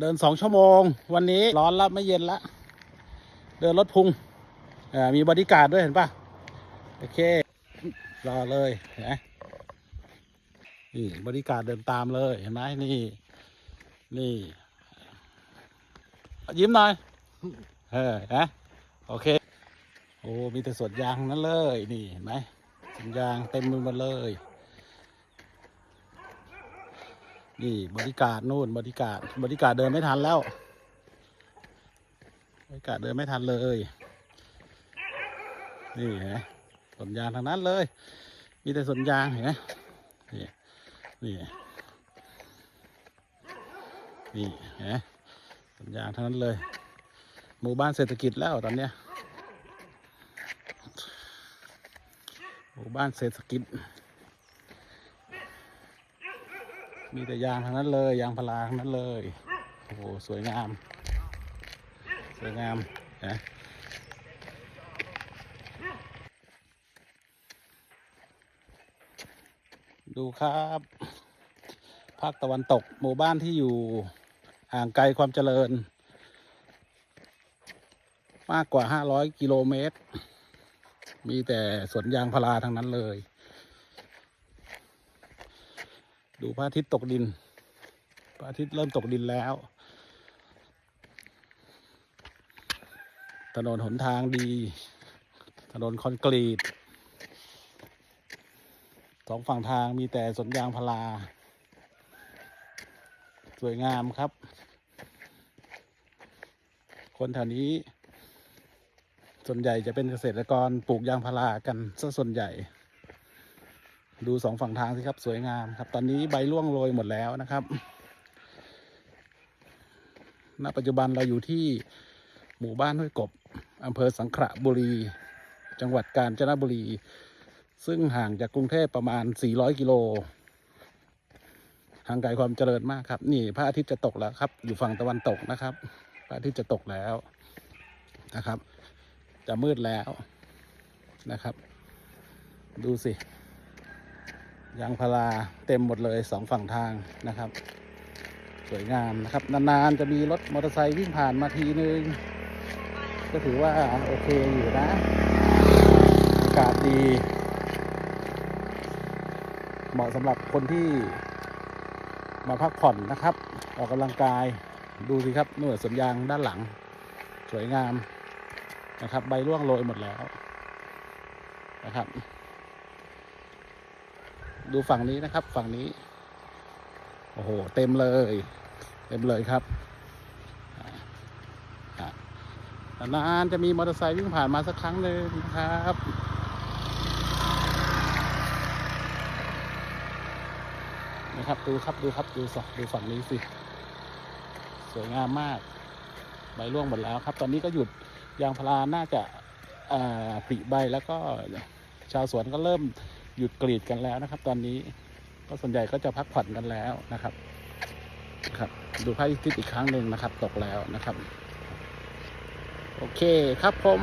เดินสองชั่วโมง วันนี้ร้อนแล้วไม่เย็นละ เดินรถพุงอ่ามีบอดิการด้วยเห็นปะโอเค รอเลยเห็นไหมนี่บอดิการเดินตามเลยเห็นไหมนี่ นี่ ยิ้มหน่อยเออนะโอเค โอ้มีแต่สวนยางนั้นเลย นี่เห็นไหมสวนยางเต็มมือมดเลย นี่บริการนู่นบริการดบริการดเดินไม่ทันแล้ว บริการดเดินไม่ทันเลย นี่เห็นไหมสนยางทางนั้นเลย มีแต่สนยางเห็นไหมนี่นี่นี่เห็นไหมสนยางทั้งนั้นเลย หมู่บ้านเศรษฐกิจแล้วตอนเนี้ยหมู่บ้านเศรษฐกิจ มีแต่ยางทั้งนั้นเลย ยางพาราทั้งนั้นเลย โอ้โหสวยงาม สวยงามนะดูครับภาคตะวันตกหมู่บ้านที่อยู่ห่างไกลความเจริญ มากกว่า 500 กิโลเมตร มีแต่สวนยางพาราทั้งนั้นเลย ดูพระอาทิตย์ตกดินพระอาทิตย์เริ่มตกดินแล้ว ถนนหนทางดี ถนนคอนกรีตสองฝั่งทางมีแต่สวนยางพาราสวยงามครับ คนแถวนี้ ส่วนใหญ่จะเป็นเกษตรกรปลูกยางพารากันซะส่วนใหญ่ ดูสองฝั่งทางสิครับสวยงามครับ ตอนนี้ใบร่วงโรยหมดแล้วนะครับ ณ ปัจจุบันเราอยู่ที่หมู่บ้านห้วยกบอำเภอสังขละบุรี จังหวัดกาญจนบุรี ซึ่งห่างจากกรุงเทพประมาณ 400 กิโลห่างไกลความเจริญมากครับ นี่พระอาทิตย์จะตกแล้วครับ อยู่ฝั่งตะวันตกนะครับ พระอาทิตย์จะตกแล้วนะครับ จะมืดแล้วนะครับ ดูสิ ยางพาราเต็มหมดเลยสองฝั่งทางนะครับ สวยงามนะครับ นานๆจะมีรถมอเตอร์ไซค์วิ่งผ่านมาทีนึง ก็ถือว่าโอเคอยู่นะ อากาศดี เหมาะสำหรับคนที่มาพักผ่อนนะครับ ออกกำลังกายดูสิครับนู่นสวนยางด้านหลัง สวยงามนะครับ ใบร่วงโรยหมดแล้วนะครับ ดูฝั่งนี้นะครับ ฝั่งนี้ โอ้โห เต็มเลย เต็มเลยครับนานจะมีมอเตอร์ไซค์วิ่งผ่านมาสักครั้งหนึ่งนะครับนะครับดูครับดูครับดูฝั่งดูฝั่งนี้สิ สวยงามมาก ใบร่วงหมดแล้วครับ ตอนนี้ก็หยุดยางพาราน่าจะอ่าผลิใบแล้วก็ชาวสวนก็เริ่ม หยุดกรีดกันแล้วนะครับ ตอนนี้ก็ส่วนใหญ่ก็จะพักผ่อนกันแล้วนะครับครับ ดูภาพอาทิศอีกครั้งหนึ่งนะครับ ตกแล้วนะครับ โอเคครับผม